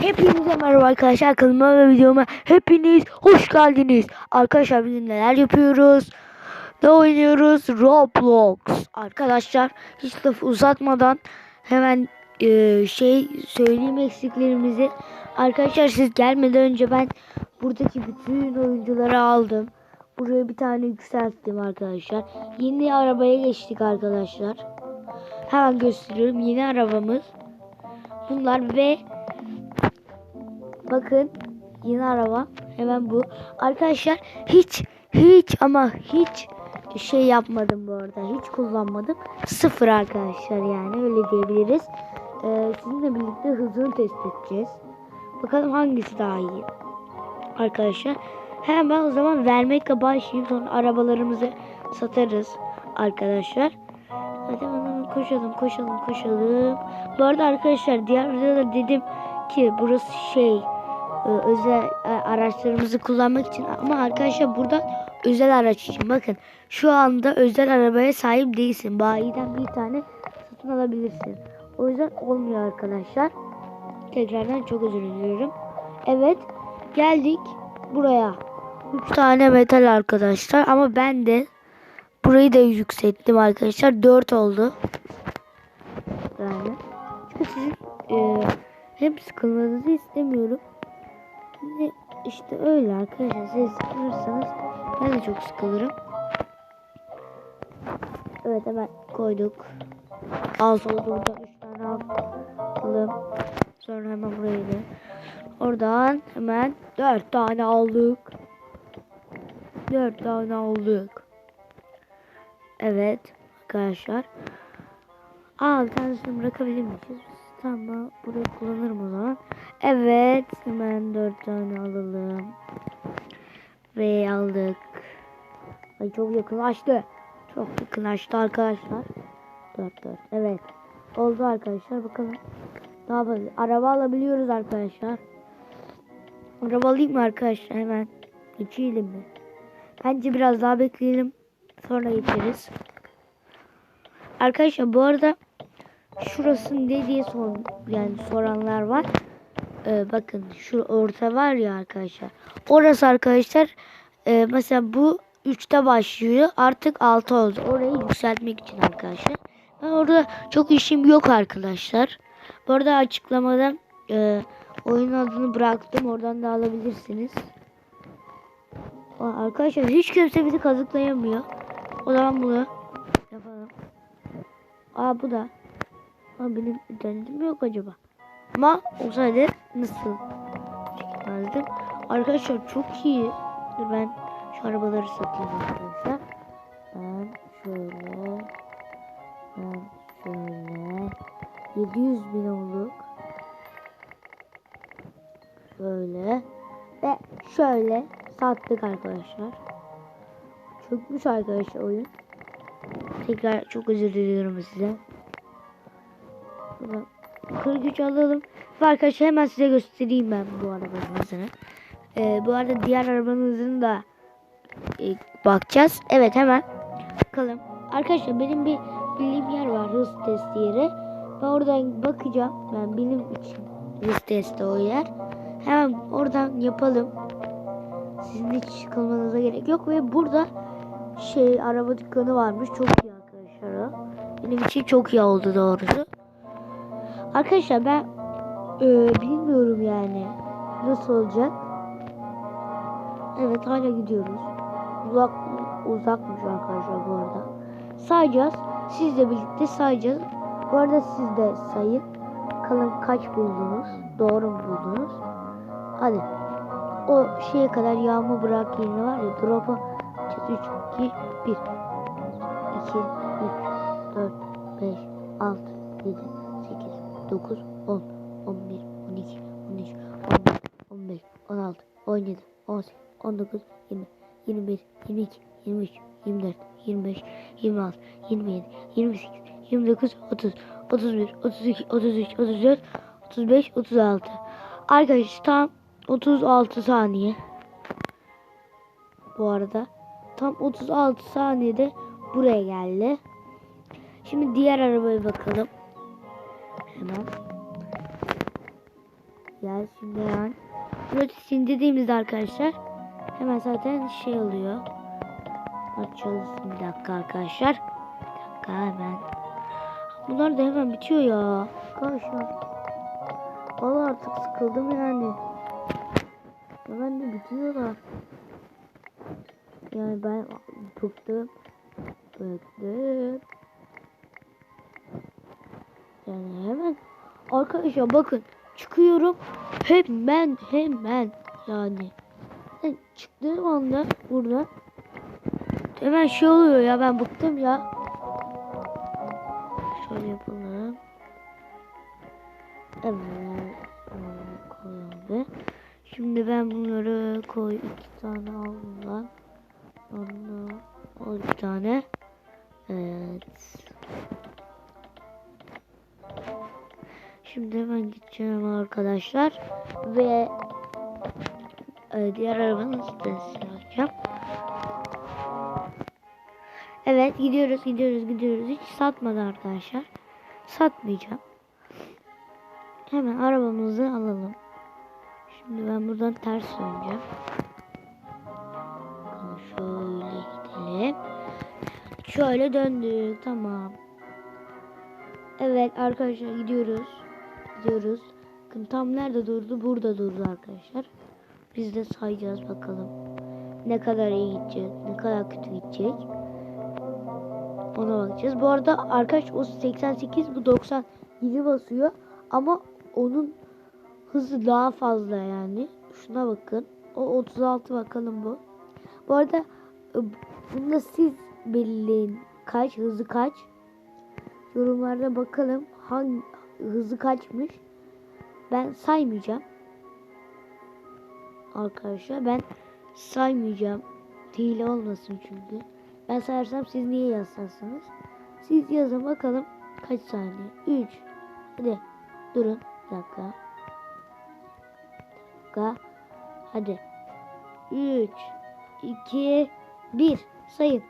Hepinize merhaba arkadaşlar kanalıma ve videoma hepiniz hoş geldiniz. Arkadaşlar bugün neler yapıyoruz? Ne oynuyoruz? Roblox. Arkadaşlar hiç laf uzatmadan hemen e, şey söyleyeyim eksiklerimizi. Arkadaşlar siz gelmeden önce ben buradaki bütün oyuncuları aldım. Buraya bir tane yükselttim arkadaşlar. Yeni arabaya geçtik arkadaşlar. Hemen gösteriyorum. Yeni arabamız. Bunlar ve Bakın yeni araba. Hemen bu. Arkadaşlar hiç hiç ama hiç şey yapmadım bu arada. Hiç kullanmadım. Sıfır arkadaşlar yani öyle diyebiliriz. Ee, sizinle birlikte hızını test edeceğiz. Bakalım hangisi daha iyi. Arkadaşlar hemen o zaman vermekle başlayayım. Sonra arabalarımızı satarız arkadaşlar. Hadi hemen koşalım koşalım koşalım. Bu arada arkadaşlar diğer videoda dedim ki burası şey e, özel e, araçlarımızı kullanmak için. Ama arkadaşlar burada özel araç için. Bakın şu anda özel arabaya sahip değilsin. Bayiden bir tane satın alabilirsin. O yüzden olmuyor arkadaşlar. Tekrardan çok özür diliyorum. Evet geldik buraya. 3 tane metal arkadaşlar. Ama ben de burayı da yükselttim arkadaşlar. 4 oldu. Yani. Çünkü sizin e, hem sıkılmanızı istemiyorum Şimdi işte öyle arkadaşlar. Siz sıkılırsanız ben de çok sıkılırım. Evet hemen koyduk. Al solda burada 3 tane alalım. Sonra hemen burayı da. Oradan hemen 4 tane aldık. 4 tane aldık. Evet arkadaşlar. Aa bir tanesini bırakabilir miyiz? Tamam burayı kullanırım o zaman. Evet hemen dört tane alalım. Ve aldık. Ay çok yakınlaştı. Çok yakınlaştı arkadaşlar. Dört dört. Evet. Oldu arkadaşlar bakalım. Ne yapalım? Araba alabiliyoruz arkadaşlar. Araba alayım mı arkadaşlar hemen? Geçelim mi? Bence biraz daha bekleyelim. Sonra geçeriz. Arkadaşlar bu arada şurası ne diye sor, yani soranlar var. Ee, bakın şu orta var ya arkadaşlar. Orası arkadaşlar e, mesela bu 3'te başlıyor. Artık 6 oldu. Orayı yükseltmek için arkadaşlar. Ben orada çok işim yok arkadaşlar. Bu arada açıklamada e, oyun adını bıraktım. Oradan da alabilirsiniz. Arkadaşlar hiç kimse bizi kazıklayamıyor. O zaman bunu yapalım. Aa bu da. Ama benim internetim yok acaba. Ama olsaydı nasıl çekmezdim. Arkadaşlar çok iyi. Ben şu arabaları satayım arkadaşlar. Ben şöyle ben şöyle 700 bin olduk. Şöyle ve şöyle sattık arkadaşlar. Çökmüş arkadaşlar oyun. Tekrar çok özür diliyorum size. Şuradan 43 alalım. Arkadaşlar hemen size göstereyim ben bu arabanın hızını. Ee, bu arada diğer arabanın hızını da e, bakacağız. Evet hemen bakalım. Arkadaşlar benim bir bildiğim yer var hız testi yeri. Ben oradan bakacağım. Ben benim için hız testi o yer. Hemen oradan yapalım. Sizin hiç sıkılmanıza gerek yok ve burada şey araba dükkanı varmış. Çok iyi arkadaşlar. Benim için çok iyi oldu doğrusu. Arkadaşlar ben e, bilmiyorum yani nasıl olacak. Evet hala gidiyoruz. Uzak uzakmış arkadaşlar bu arada. Sayacağız. Sizle birlikte sayacağız. Bu arada siz de sayın. Bakalım kaç buldunuz? Doğru mu buldunuz? Hadi. O şeye kadar yağma bırak yerine var ya. Drop'a 3, 2, 1. 2, 3, 4, 5, 6, 7, 8, 9, 10, 11, 12, 13, 14, 15, 16, 17, 18, 19, 20, 21, 22, 23, 24, 25, 26, 27, 28, 29, 30, 31, 32, 33, 34, 35, 36. Arkadaşlar tam 36 saniye. Bu arada tam 36 saniyede buraya geldi. Şimdi diğer arabaya bakalım. Hemen. Gel şimdi hemen. Rotisini dediğimizde arkadaşlar hemen zaten şey oluyor. Açıyoruz bir dakika arkadaşlar. Bir dakika hemen. Bunlar da hemen bitiyor ya. Arkadaşlar. Valla artık sıkıldım yani. Hemen de bitiyorlar. Yani ben bıktım. Bıktım. Yani hemen. Arkadaşlar bakın çıkıyorum. Hemen hemen yani ben çıktığım anda burada hemen şey oluyor ya ben bıktım ya. Şöyle yapalım. Evet şimdi ben bunları koy iki tane aldım. Lan Ondan al bir tane. Evet Şimdi hemen gideceğim arkadaşlar ve e, diğer arabanın sitesini alacağım. Evet gidiyoruz gidiyoruz gidiyoruz hiç satmadı arkadaşlar. Satmayacağım. Hemen arabamızı alalım. Şimdi ben buradan ters döneceğim. Şöyle gidelim. Şöyle döndük tamam. Evet arkadaşlar gidiyoruz. Gidiyoruz. Bakın tam nerede durdu? Burada durdu arkadaşlar. Biz de sayacağız bakalım. Ne kadar iyi gidecek, ne kadar kötü gidecek. Ona bakacağız. Bu arada arkadaş o 88 bu 97 basıyor ama onun hızı daha fazla yani. Şuna bakın. O 36 bakalım bu. Bu arada e, bunda siz belirleyin kaç hızı kaç. Yorumlarda bakalım hangi hızı kaçmış. Ben saymayacağım. Arkadaşlar ben saymayacağım. Hile olmasın çünkü. Ben sayarsam siz niye yazsarsınız? Siz yazın bakalım kaç saniye? 3 Hadi durun. Bir dakika. Bir dakika. Hadi. 3 2 1 sayın.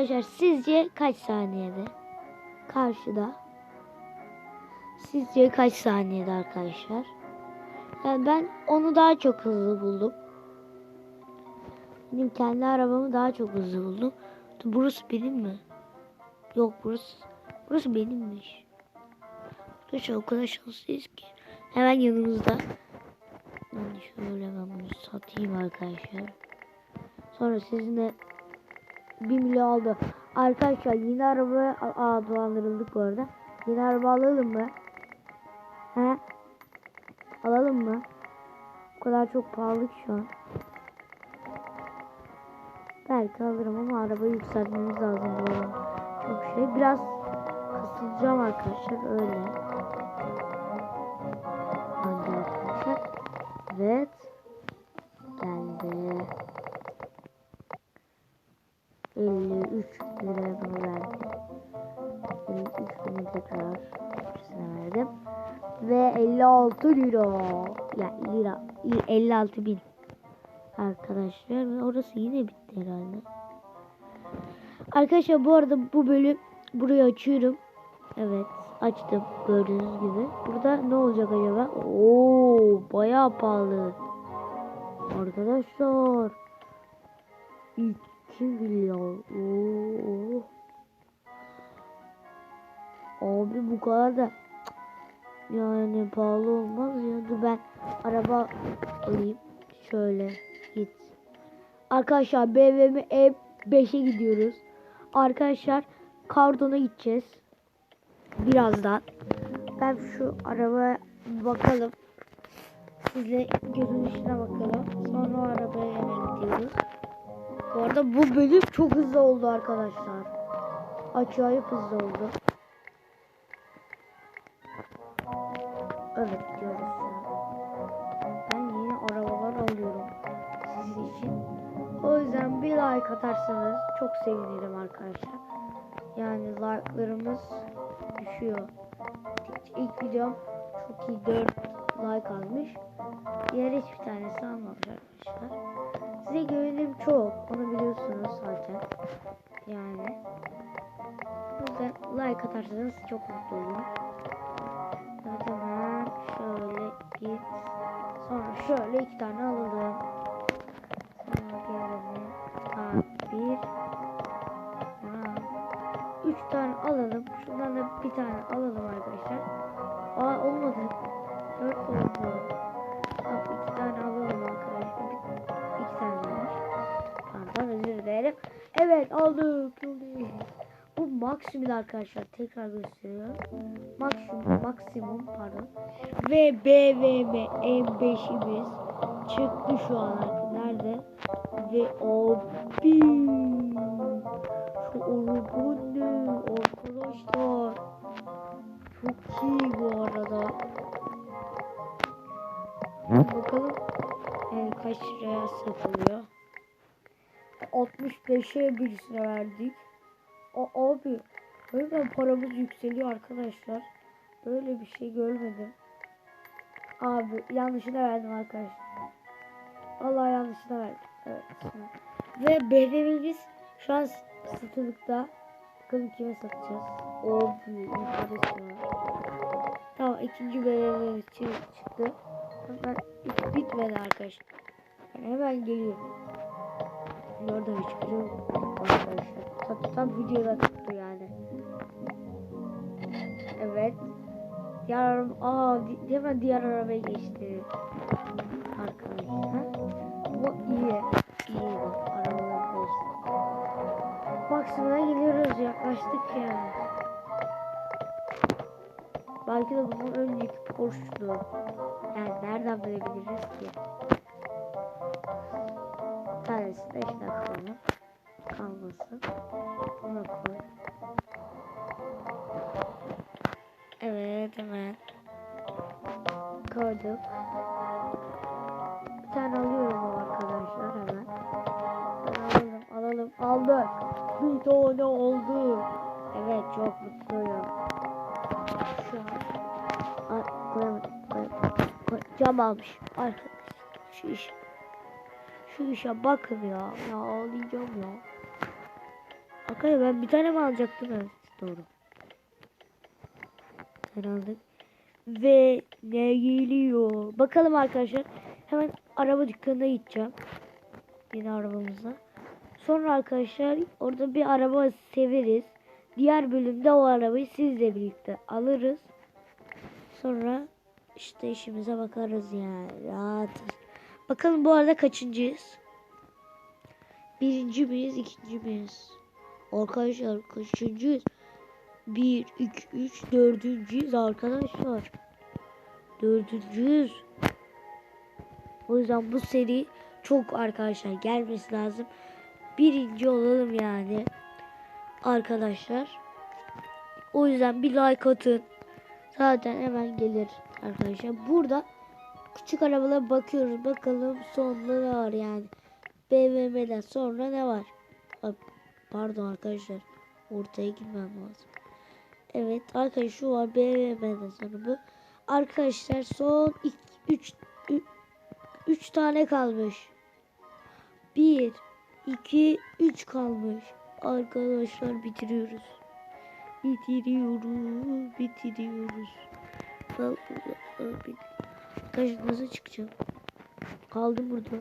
Arkadaşlar sizce kaç saniyede? Karşıda. Sizce kaç saniyede arkadaşlar? Yani ben onu daha çok hızlı buldum. Benim kendi arabamı daha çok hızlı buldum. Burası benim mi? Yok burası. Burası benimmiş. Arkadaşlar o kadar şanslıyız ki. Hemen yanımızda. Ben şöyle ben bunu satayım arkadaşlar. Sonra sizinle 1 milyon oldu. Arkadaşlar yeni arabaya aa, dolandırıldık bu arada. Yeni araba alalım mı? He? Alalım mı? O kadar çok pahalı ki şu an. Belki alırım ama arabayı yükseltmemiz lazım bu arada. Çok şey. Biraz kısılacağım arkadaşlar öyle. Hadi arkadaşlar. Evet. 53 lira bunu verdim. 53 bunu tekrar hepsine verdim. Ve 56 lira. Ya lira. 56 bin. Arkadaşlar ve orası yine bitti herhalde. Arkadaşlar bu arada bu bölüm burayı açıyorum. Evet açtım gördüğünüz gibi. Burada ne olacak acaba? Oo bayağı pahalı. Arkadaşlar. 2 milyon. Oo. Abi bu kadar da yani pahalı olmaz ya. Dur ben araba alayım. Şöyle git. Arkadaşlar BMW E5'e gidiyoruz. Arkadaşlar Kardon'a gideceğiz. Birazdan. Ben şu arabaya bir bakalım. Sizle gözün içine bakalım. Sonra o arabaya hemen gidiyoruz. Bu arada bu bölüm çok hızlı oldu arkadaşlar. Acayip hızlı oldu. Evet an. Ben yeni arabalar alıyorum. Sizin için. O yüzden bir like atarsanız çok sevinirim arkadaşlar. Yani like'larımız düşüyor. ilk videom çok iyi 4 like almış. Diğer hiçbir tanesi almamış arkadaşlar. Size güvenim çok. Onu biliyorsunuz zaten. Yani. O yüzden like atarsanız çok mutlu olurum. Evet hemen şöyle git. Sonra şöyle iki tane alalım. Sonra gelelim. Ha, bir. Ha, üç tane alalım. Şundan da bir tane alalım arkadaşlar. Aa olmadı. Dört oldu. Tamam iki tane alalım Evet aldık. Bu maksimum arkadaşlar. Tekrar gösteriyorum. Maksimum, maksimum pardon. Ve BVM M5'imiz çıktı şu an arkadaşlar. Nerede? Ve abi şu araba ne arkadaşlar? Çok iyi bu arada. Bakalım yani kaç liraya satılıyor. 65'e birisine verdik. A abi hemen paramız yükseliyor arkadaşlar. Böyle bir şey görmedim. Abi yanlışına verdim arkadaşlar. Vallahi yanlışına verdim. Evet. Ve BDV'miz şu an satılıkta. Bakalım kime satacağız. Abi var. Tamam ikinci BDV'miz çıktı. Hemen bitmedi arkadaşlar. Yani hemen geliyor. Orada bir çıkıyor arkadaşlar. Tam, tam videoda çıktı yani. Evet. Diğer araba, aa hemen diğer arabaya geçti. Arkadaşlar. Bu iyi. İyi bak arabalar geçti. Maksimum'a gidiyoruz yaklaştık ya. Belki de bunun önceki Porsche'du. Yani nereden bilebiliriz ki? Tanesi 5 dakika kalmasın. Buna koy. Evet hemen koyduk. Bir tane alıyorum arkadaşlar hemen. Alalım alalım aldık. Bir tane oldu. Evet çok mutluyum. Şu an koyamadım koyamadım. Koy, cam almış arkadaşlar. Şu iş. Şu işe bakın ya. Ya ağlayacağım ya. Arkadaşlar ben bir tane mi alacaktım? Evet doğru. Herhalde. Ve ne geliyor? Bakalım arkadaşlar. Hemen araba dükkanına gideceğim. Yeni arabamızla. Sonra arkadaşlar orada bir araba severiz. Diğer bölümde o arabayı sizle birlikte alırız. Sonra işte işimize bakarız yani. Rahat. Bakalım bu arada kaçıncıyız? Birinci miyiz, ikinci miyiz? Arkadaşlar kaçıncıyız? 1, 2, 3, dördüncüyüz arkadaşlar. Dördüncüyüz. O yüzden bu seri çok arkadaşlar gelmesi lazım. Birinci olalım yani. Arkadaşlar. O yüzden bir like atın. Zaten hemen gelir arkadaşlar. Burada küçük arabalara bakıyoruz. Bakalım sonunda ne var yani. BMW'den sonra ne var? Pardon arkadaşlar. Ortaya gitmem lazım. Evet arkadaşlar şu var BMW'den sonra bu. Arkadaşlar son 3 3 tane kalmış. 1 2 3 kalmış. Arkadaşlar bitiriyoruz. Bitiriyoruz. Bitiriyoruz. Arkadaşlar nasıl çıkacağım? Kaldım burada.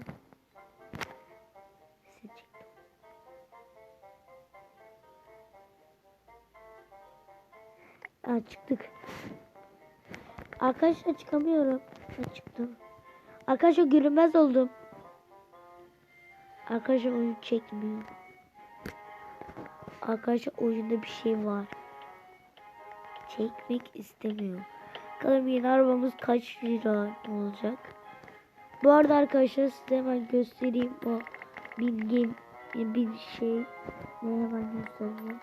Ha çıktık. Arkadaşlar çıkamıyorum. Ha, çıktım. Arkadaşlar görünmez oldum. Arkadaşlar oyun çekmiyor. Arkadaşlar oyunda bir şey var. Çekmek istemiyor. Bakalım yeni arabamız kaç lira olacak. Bu arada arkadaşlar size hemen göstereyim o bilgin bir şey. Ne hemen göstereyim.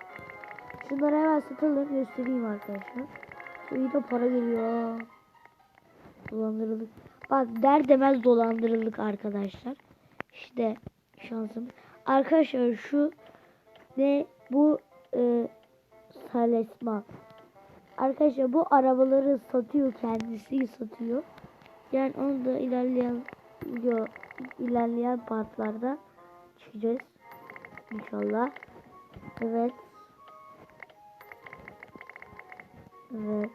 Şunları hemen satalım göstereyim arkadaşlar. İyi de para geliyor. Dolandırıldık. Bak der demez dolandırıldık arkadaşlar. İşte şansım. Arkadaşlar şu ne bu e, talisman. Arkadaşlar bu arabaları satıyor kendisi satıyor. Yani onu da ilerleyen video ilerleyen partlarda çıkacağız. İnşallah. Evet. Evet.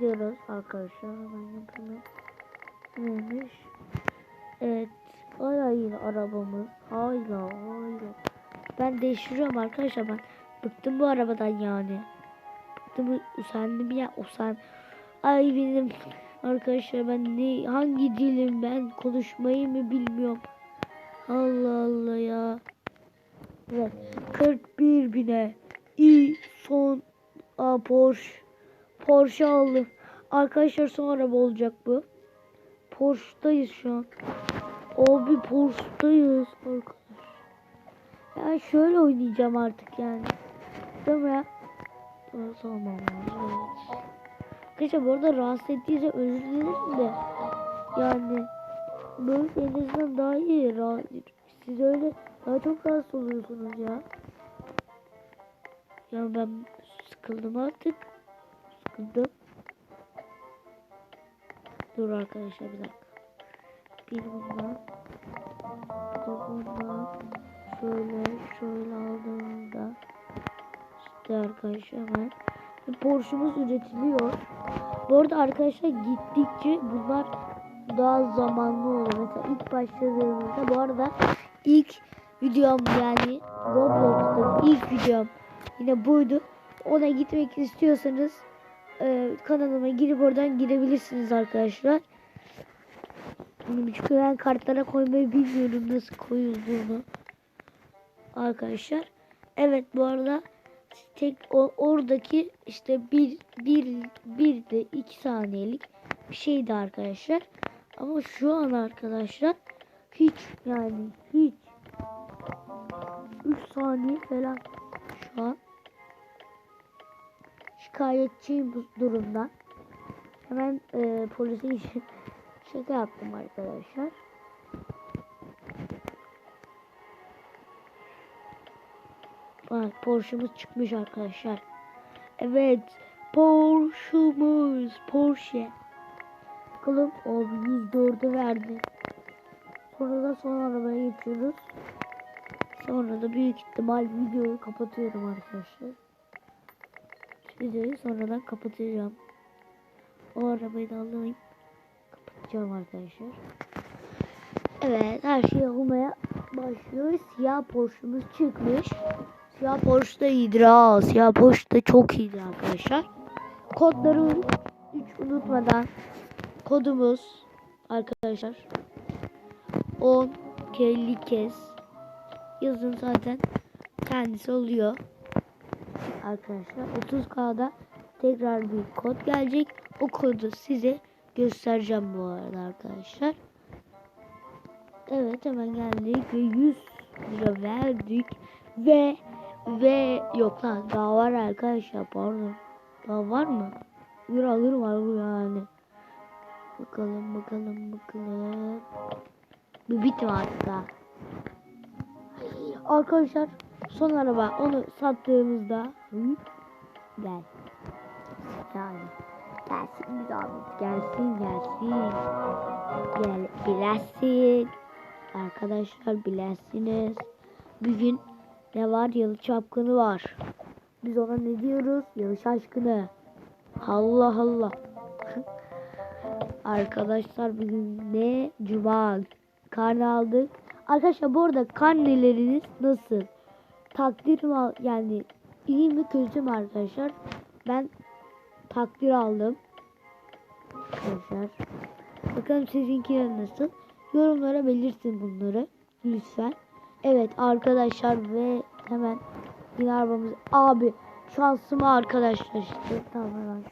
Diyoruz arkadaşlar. Ben yapayım. Neymiş? Evet. Hala yine arabamız. Hala hala. Ben değiştiriyorum arkadaşlar ben. Bıktım bu arabadan yani. Bıktım usandım ya usan. Ay benim arkadaşlar ben ne hangi dilim ben konuşmayı mı bilmiyorum. Allah Allah ya. Evet 41 bine i son a, Porsche Porsche aldım. Arkadaşlar son araba olacak bu. Porsche'dayız şu an. Abi Porsche'dayız arkadaşlar. Ya şöyle oynayacağım artık yani. Değil mi ya? Nasıl olmam lazım? Evet. Arkadaşlar bu arada rahatsız ettiyse özür dilerim de. Yani böyle en azından daha iyi. Rahat, siz öyle daha çok rahatsız oluyorsunuz ya. Ya ben sıkıldım artık. Sıkıldım. Dur arkadaşlar bir dakika. Bir bundan. Bir bundan. Şöyle şöyle aldığımda işte arkadaşlar hemen Porsche'umuz üretiliyor. Bu arada arkadaşlar gittikçe bunlar daha zamanlı oluyor. Mesela ilk başladığımızda bu arada ilk videom yani Roblox'ta ilk videom yine buydu. Ona gitmek istiyorsanız e, kanalıma girip oradan girebilirsiniz arkadaşlar. Çünkü ben kartlara koymayı bilmiyorum nasıl koyulduğunu arkadaşlar. Evet bu arada tek o, oradaki işte bir bir bir de iki saniyelik bir şeydi arkadaşlar. Ama şu an arkadaşlar hiç yani hiç 3 saniye falan şu an şikayetçiyim bu durumdan. Hemen e, polise şaka yaptım arkadaşlar. Bak Porsche'muz çıkmış arkadaşlar. Evet. Porsche'muz. Porsche. Bakalım abi 104'e verdi. Sonra da son arabaya geçiyoruz. Sonra da büyük ihtimal videoyu kapatıyorum arkadaşlar. Videoyu sonradan kapatacağım. O arabayı da alayım. Kapatacağım arkadaşlar. Evet her şey olmaya başlıyor. Siyah Porsche'umuz çıkmış. Siyah Porsche da iyidir ha. Siyah Porsche çok iyidir arkadaşlar. Kodları hiç unutmadan kodumuz arkadaşlar 10 50 kez yazın zaten kendisi oluyor. Arkadaşlar 30K'da tekrar bir kod gelecek. O kodu size göstereceğim bu arada arkadaşlar. Evet hemen geldik ve 100 lira verdik ve ve yok lan daha var arkadaşlar pardon. Daha var mı? Bir alırım alırım yani. Bakalım bakalım bakalım. Bir bitme hatta. Arkadaşlar son araba onu sattığımızda gel. Yani gelsin bir zahmet gelsin gelsin. Gel bilesin. Arkadaşlar bilesiniz. Bugün ne var? Yalı çapkını var. Biz ona ne diyoruz? Yalı şaşkını. Allah Allah. Arkadaşlar bugün ne? Cuma. Karne aldık. Arkadaşlar bu arada karneleriniz nasıl? Takdir mi yani iyi mi kötü mü arkadaşlar? Ben takdir aldım. Arkadaşlar. Bakalım sizinkiler nasıl? Yorumlara belirtin bunları. Lütfen. Evet arkadaşlar ve hemen yine arabamız. Abi şansıma arkadaşlar işte. Tamam.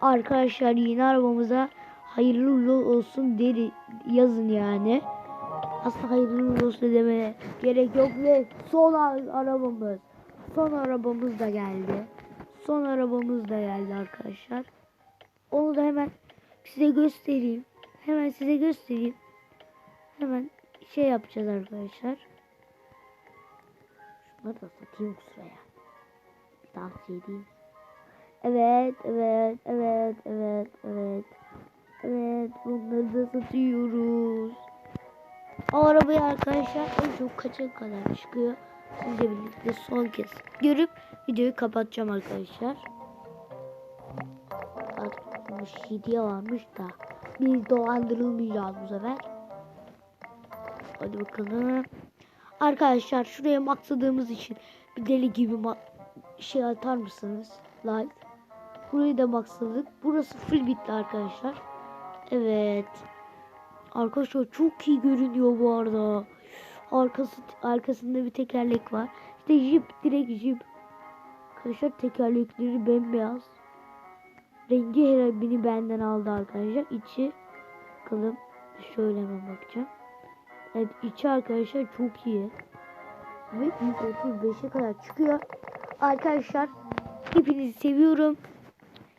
Arkadaşlar yeni arabamıza hayırlı olsun deri yazın yani. Aslında hayırlı olsun demeye gerek yok ve son ar- arabamız. Son arabamız da geldi. Son arabamız da geldi arkadaşlar. Onu da hemen size göstereyim. Hemen size göstereyim. Hemen şey yapacağız arkadaşlar. Bunları da satayım kusura. Tavsiye edeyim. Evet, evet, evet, evet, evet. Evet, bunları da satıyoruz. O arabayı arkadaşlar çok kaça kadar çıkıyor? Sizle birlikte son kez görüp videoyu kapatacağım arkadaşlar. Artık hediye varmış da biz dolandırılmayacağız bu sefer. Hadi bakalım. Arkadaşlar şuraya maksadığımız için bir deli gibi şey atar mısınız? Like. Burayı da maksadık. Burası full bitti arkadaşlar. Evet. Arkadaşlar çok iyi görünüyor bu arada. Arkası arkasında bir tekerlek var. İşte jip direkt jip. Arkadaşlar tekerlekleri bembeyaz. Rengi her beni benden aldı arkadaşlar. İçi bakalım şöyle hemen bakacağım. Evet içi arkadaşlar çok iyi. Ve ilk 35'e kadar çıkıyor. Arkadaşlar hepinizi seviyorum.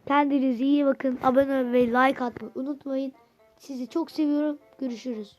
Kendinize iyi bakın. Abone olmayı, like atmayı unutmayın. Sizi çok seviyorum. Görüşürüz.